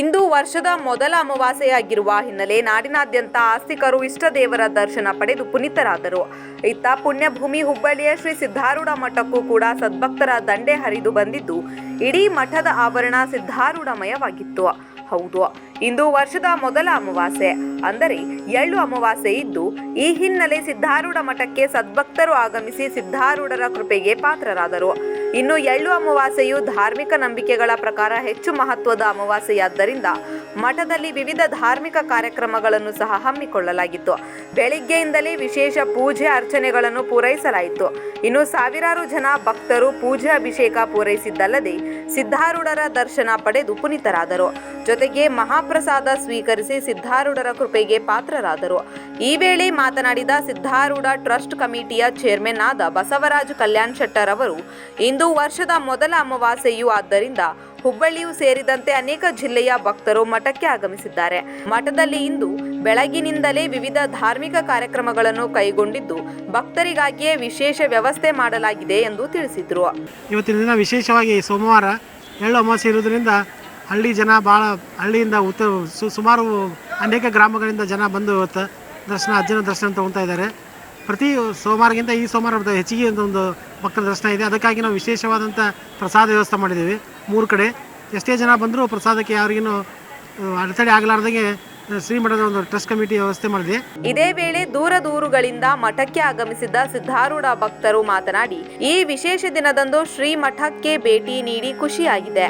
ಇಂದು ವರ್ಷದ ಮೊದಲ ಅಮಾವಾಸ್ಯೆಯಾಗಿರುವ ಹಿನ್ನೆಲೆ ನಾಡಿನಾದ್ಯಂತ ಆಸ್ತಿಕರು ಇಷ್ಟ ದೇವರ ದರ್ಶನ ಪಡೆದು ಪುನೀತರಾದರು. ಇತ್ತ ಪುಣ್ಯಭೂಮಿ ಹುಬ್ಬಳ್ಳಿಯ ಶ್ರೀ ಸಿದ್ಧಾರೂಢ ಮಠಕ್ಕೂ ಕೂಡ ಸದ್ಭಕ್ತರ ದಂಡೆ ಹರಿದು ಬಂದಿದ್ದು, ಇಡೀ ಮಠದ ಆವರಣ ಸಿದ್ಧಾರೂಢಮಯವಾಗಿತ್ತು. ಹೌದು. ಇಂದು ವರ್ಷದ ಮೊದಲ ಅಮಾವಾಸ್ಯೆ. ಅಂದರೆ ಎಳ್ಳು ಅಮಾವಾಸ್ಯೆ ಇದ್ದು, ಈ ಹಿನ್ನೆಲೆ ಸಿದ್ಧಾರೂಢ ಮಠಕ್ಕೆ ಸದ್ಭಕ್ತರು ಆಗಮಿಸಿ ಸಿದ್ಧಾರೂಢರ ಕೃಪೆಗೆ ಪಾತ್ರರಾದರು. ಇನ್ನು ಎಳ್ಳು ಅಮಾವಾಸ್ಯೆಯು ಧಾರ್ಮಿಕ ನಂಬಿಕೆಗಳ ಪ್ರಕಾರ ಹೆಚ್ಚು ಮಹತ್ವದ ಅಮಾವಾಸ್ಯೆಯಾದ್ದರಿಂದ ಮಠದಲ್ಲಿ ವಿವಿಧ ಧಾರ್ಮಿಕ ಕಾರ್ಯಕ್ರಮಗಳನ್ನು ಸಹ ಹಮ್ಮಿಕೊಳ್ಳಲಾಗಿತ್ತು. ಬೆಳಿಗ್ಗೆಯಿಂದಲೇ ವಿಶೇಷ ಪೂಜೆ ಅರ್ಚನೆಗಳನ್ನು ಪೂರೈಸಲಾಯಿತು. ಇನ್ನು ಸಾವಿರಾರು ಜನ ಭಕ್ತರು ಪೂಜೆ ಅಭಿಷೇಕ ಪೂರೈಸಿದ್ದಲ್ಲದೆ ಸಿದ್ಧಾರೂಢರ ದರ್ಶನ ಪಡೆದು ಪುನೀತರಾದರು. ಜೊತೆಗೆ ಮಹಾಪ್ರಸಾದ ಸ್ವೀಕರಿಸಿ ಸಿದ್ಧಾರೂಢರ ಕೃಪೆಗೆ ಪಾತ್ರರಾದರು. ಈ ವೇಳೆ ಮಾತನಾಡಿದ ಸಿದ್ಧಾರೂಢ ಟ್ರಸ್ಟ್ ಕಮಿಟಿಯ ಚೇರ್ಮನ್ ಆದ ಬಸವರಾಜ್ ಕಲ್ಯಾಣ್ ಶೆಟ್ಟರ್ ಅವರು, ಇಂದು ವರ್ಷದ ಮೊದಲ ಅಮಾವಾಸ್ಯೆಯು ಆದ್ದರಿಂದ ಹುಬ್ಬಳ್ಳಿಯು ಸೇರಿದಂತೆ ಅನೇಕ ಜಿಲ್ಲೆಯ ಭಕ್ತರು ಮಠಕ್ಕೆ ಆಗಮಿಸಿದ್ದಾರೆ. ಮಠದಲ್ಲಿ ಇಂದು ಬೆಳಗಿನಿಂದಲೇ ವಿವಿಧ ಧಾರ್ಮಿಕ ಕಾರ್ಯಕ್ರಮಗಳನ್ನು ಕೈಗೊಂಡಿದ್ದು, ಭಕ್ತರಿಗಾಗಿಯೇ ವಿಶೇಷ ವ್ಯವಸ್ಥೆ ಮಾಡಲಾಗಿದೆ ಎಂದು ತಿಳಿಸಿದರು. ಇವತ್ತಿನ ದಿನ ವಿಶೇಷವಾಗಿ ಸೋಮವಾರ ಎಳ್ಳು ಅಮಾವಾಸ್ಯೆ ಇರೋದ್ರಿಂದ ಹಳ್ಳಿ ಜನ ಭಾಳ ಹಳ್ಳಿಯಿಂದ ಉತ್ತ ಸುಮಾರು ಅನೇಕ ಗ್ರಾಮಗಳಿಂದ ಜನ ಬಂದು ಇವತ್ತು ದರ್ಶನ, ಅಜ್ಜನ ದರ್ಶನ ತಗೊತಾ ಇದ್ದಾರೆ. ಪ್ರತಿ ಸೋಮವಾರಗಿಂತ ಈ ಸೋಮವಾರ ಹೆಚ್ಚಿಗೆ ಅಂತ ಒಂದು ಭಕ್ತರ ದರ್ಶನ ಇದೆ. ಅದಕ್ಕಾಗಿ ನಾವು ವಿಶೇಷವಾದಂಥ ಪ್ರಸಾದ ವ್ಯವಸ್ಥೆ ಮಾಡಿದ್ದೀವಿ ಮೂರು ಕಡೆ. ಎಷ್ಟೇ ಜನ ಬಂದರೂ ಪ್ರಸಾದಕ್ಕೆ ಯಾರಿಗೂ ಅಡೆತಡೆ ಆಗಲಾರ್ದಂಗೆ ಶ್ರೀಮಠದ ಒಂದು ಟ್ರಸ್ಟ್ ಕಮಿಟಿ ವ್ಯವಸ್ಥೆ ಮಾಡಿದೆ. ಇದೇ ವೇಳೆ ದೂರ ದೂರುಗಳಿಂದ ಮಠಕ್ಕೆ ಆಗಮಿಸಿದ್ದ ಸಿದ್ಧಾರೂಢ ಭಕ್ತರು ಮಾತನಾಡಿ, ಈ ವಿಶೇಷ ದಿನದಂದು ಶ್ರೀ ಮಠಕ್ಕೆ ಭೇಟಿ ನೀಡಿ ಖುಷಿಯಾಗಿದೆ.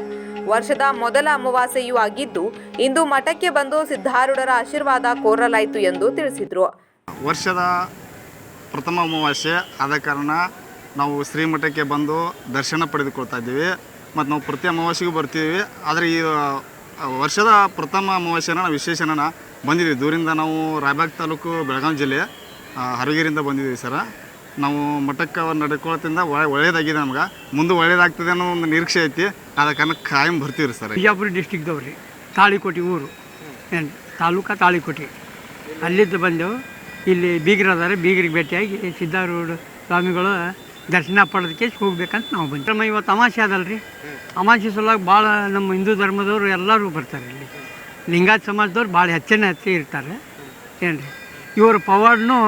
ವರ್ಷದ ಮೊದಲ ಅಮಾವಾಸ್ಯೆಯೂ ಆಗಿದ್ದು, ಇಂದು ಮಠಕ್ಕೆ ಬಂದು ಸಿದ್ಧಾರೂಢರ ಆಶೀರ್ವಾದ ಕೋರಲಾಯಿತು ಎಂದು ತಿಳಿಸಿದರು. ವರ್ಷದ ಪ್ರಥಮ ಅಮಾವಾಸ್ಯೆ ಆದ ಕಾರಣ ನಾವು ಶ್ರೀಮಠಕ್ಕೆ ಬಂದು ದರ್ಶನ ಪಡೆದುಕೊಳ್ತಾ ಇದ್ದೀವಿ. ಮತ್ತು ನಾವು ಪ್ರತಿ ಅಮಾವಾಸ್ಯೆಗೂ ಬರ್ತೀವಿ. ಆದರೆ ಈ ವರ್ಷದ ಪ್ರಥಮ ಅಮಾವಾಸ್ಯೆನ ನಾವು ವಿಶೇಷನ ಬಂದಿದ್ದೀವಿ. ದೂರಿಂದ ನಾವು ರಾಯಬಾಗ್ ತಾಲೂಕು ಬೆಳಗಾವಿ ಜಿಲ್ಲೆ ಹರಗಿರಿಂದ ಬಂದಿದ್ದೀವಿ ಸರ. ನಾವು ಮಠಕ್ಕೆ ನಡ್ಕೊಳ್ತಿಂದ ಒಳ್ಳೆ ಒಳ್ಳೇದಾಗಿದೆ ನಮ್ಗೆ. ಮುಂದೆ ಒಳ್ಳೇದಾಗ್ತದೆ ಅನ್ನೋ ಒಂದು ನಿರೀಕ್ಷೆ ಐತಿ. ಆದ ಕಾರಣ ಕಾಯಂ ಬರ್ತೀವಿ ರೀ ಸರ್. ಬಿಜಾಪುರ ಡಿಸ್ಟಿಕ್ದವ್ರಿ ತಾಳಿಕೋಟೆ ಊರು. ಏನು? ತಾಲೂಕಾ ತಾಳಿಕೋಟೆ. ಅಲ್ಲಿದ್ದು ಬಂದೆವು ಇಲ್ಲಿ ಬೀಗರು ಅದಾರೆ. ಬೀಗರಿಗೆ ಭೇಟಿಯಾಗಿ ಸಿದ್ಧಾರೂಢ ಸ್ವಾಮಿಗಳು ದರ್ಶನ ಪಡೆದಕ್ಕೆ ಹೋಗ್ಬೇಕಂತ ನಾವು ಬಂದ್ವಿ. ನಮ್ಮ ಇವತ್ತು ಅಮಾಸೆ ಅದಲ್ರಿ. ಅಮಾಸೆ ಸಲುವಾಗಿ ಭಾಳ ನಮ್ಮ ಹಿಂದೂ ಧರ್ಮದವರು ಎಲ್ಲರೂ ಬರ್ತಾರೆ ಇಲ್ಲಿ. ಲಿಂಗಾಯತ ಸಮಾಜದವ್ರು ಭಾಳ ಹೆಚ್ಚಿನ ಹೆಚ್ಚಿ ಇರ್ತಾರೆ. ಏನು ರೀ ಇವರು ಪವಾಡ್ನು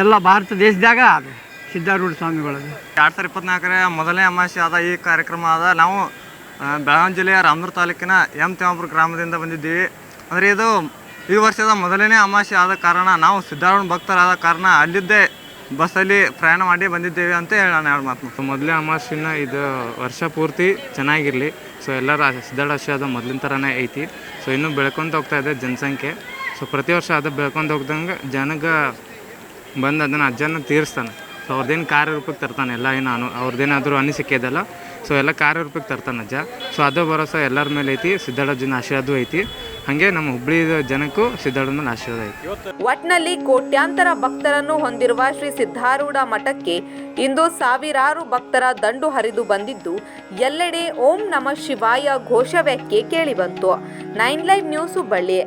ಎಲ್ಲ ಭಾರತ ದೇಶದಾಗ ಅದು ಸಿದ್ಧಾರೂಢ ಸ್ವಾಮಿಗಳದು. ಎರಡು ಸಾವಿರ ಇಪ್ಪತ್ನಾಲ್ಕರ ಮೊದಲನೇ ಅಮಾವಾಸ್ಯೆ ಆದ ಈ ಕಾರ್ಯಕ್ರಮ ಆದ ನಾವು ಬೆಳಗಾವಿ ಜಿಲ್ಲೆಯ ರಾಮನೂರು ತಾಲೂಕಿನ ಎಂ ತೇಮಾಪುರ ಗ್ರಾಮದಿಂದ ಬಂದಿದ್ದೀವಿ. ಅಂದರೆ ಇದು ಈ ವರ್ಷದ ಮೊದಲನೇ ಅಮಾವಾಸ್ಯೆ ಆದ ಕಾರಣ ನಾವು ಸಿದ್ಧಾರೂಢ ಭಕ್ತರಾದ ಕಾರಣ ಅಲ್ಲಿದ್ದೇ ಬಸ್ಸಲ್ಲಿ ಪ್ರಯಾಣ ಮಾಡಿ ಬಂದಿದ್ದೇವೆ ಅಂತ ಹೇಳೋಣ ಎರಡು ಮಾತು ಮೊದಲೇ ಅಮಾವಾಸ್ಯೆನ ಇದು ವರ್ಷ ಪೂರ್ತಿ ಚೆನ್ನಾಗಿರಲಿ. ಸೊ ಎಲ್ಲರ ಸಿದ್ಧಾರ್ಥ ಆಶೀರ್ವಾದ ಮೊದಲಿನ ಥರನೇ ಐತಿ. ಸೊ ಇನ್ನೂ ಬೆಳ್ಕೊಂತ ಹೋಗ್ತಾ ಇದೆ ಜನಸಂಖ್ಯೆ. ಸೊ ಪ್ರತಿ ವರ್ಷ ಅದು ಬೆಳ್ಕೊಂತ ಹೋಗ್ದಂಗೆ ಜನಗೆ ಬಂದು ಅದನ್ನು ಅಜ್ಜನ ತೀರಿಸ್ತಾನೆ. ಸೊ ಅವ್ರದ್ದೇನು ಕಾರ್ಯರೂಪಕ್ಕೆ ತರ್ತಾನೆ, ಎಲ್ಲ ಏನು ಅನು ಅವ್ರದ್ದೇನಾದರೂ ಅನಿಸಿಕೆ ಇದೆಲ್ಲ ಸೊ ಎಲ್ಲ ಕಾರ್ಯರೂಪಕ್ಕೆ ತರ್ತಾನೆ ಅಜ್ಜ. ಸೊ ಅದು ಭರೋಸೆ ಎಲ್ಲರ ಮೇಲೆ ಐತಿ ಸಿದ್ಧಾರ್ಥಜ್ಜನ ಆಶೀರ್ವಾದ ಐತಿ. ಹಾಗೆ ನಮ್ಮ ಹುಬ್ಳಿ ಜನಕ್ಕೂ ಸಿದ್ಧಾರ್ಥನ ಮೇಲೆ ಆಶೀರ್ವಾದ ಐತಿ. ಒಟ್ನಲ್ಲಿ ಕೋಟ್ಯಾಂತರ ಭಕ್ತರನ್ನು ಹೊಂದಿರುವ ಶ್ರೀ ಸಿದ್ಧಾರೂಢ ಮಠಕ್ಕೆ ಇಂದು ಸಾವಿರಾರು ಭಕ್ತರ ದಂಡು ಹರಿದು ಬಂದಿದ್ದು, ಎಲ್ಲೆಡೆ ಓಂ ನಮ ಶಿವಾಯ ಕೇಳಿ ಕೇಳಿಬಂತು ನೈನ್ ಲೈವ್ ನ್ಯೂಸ್ ಹುಬ್ಬಳ್ಳಿ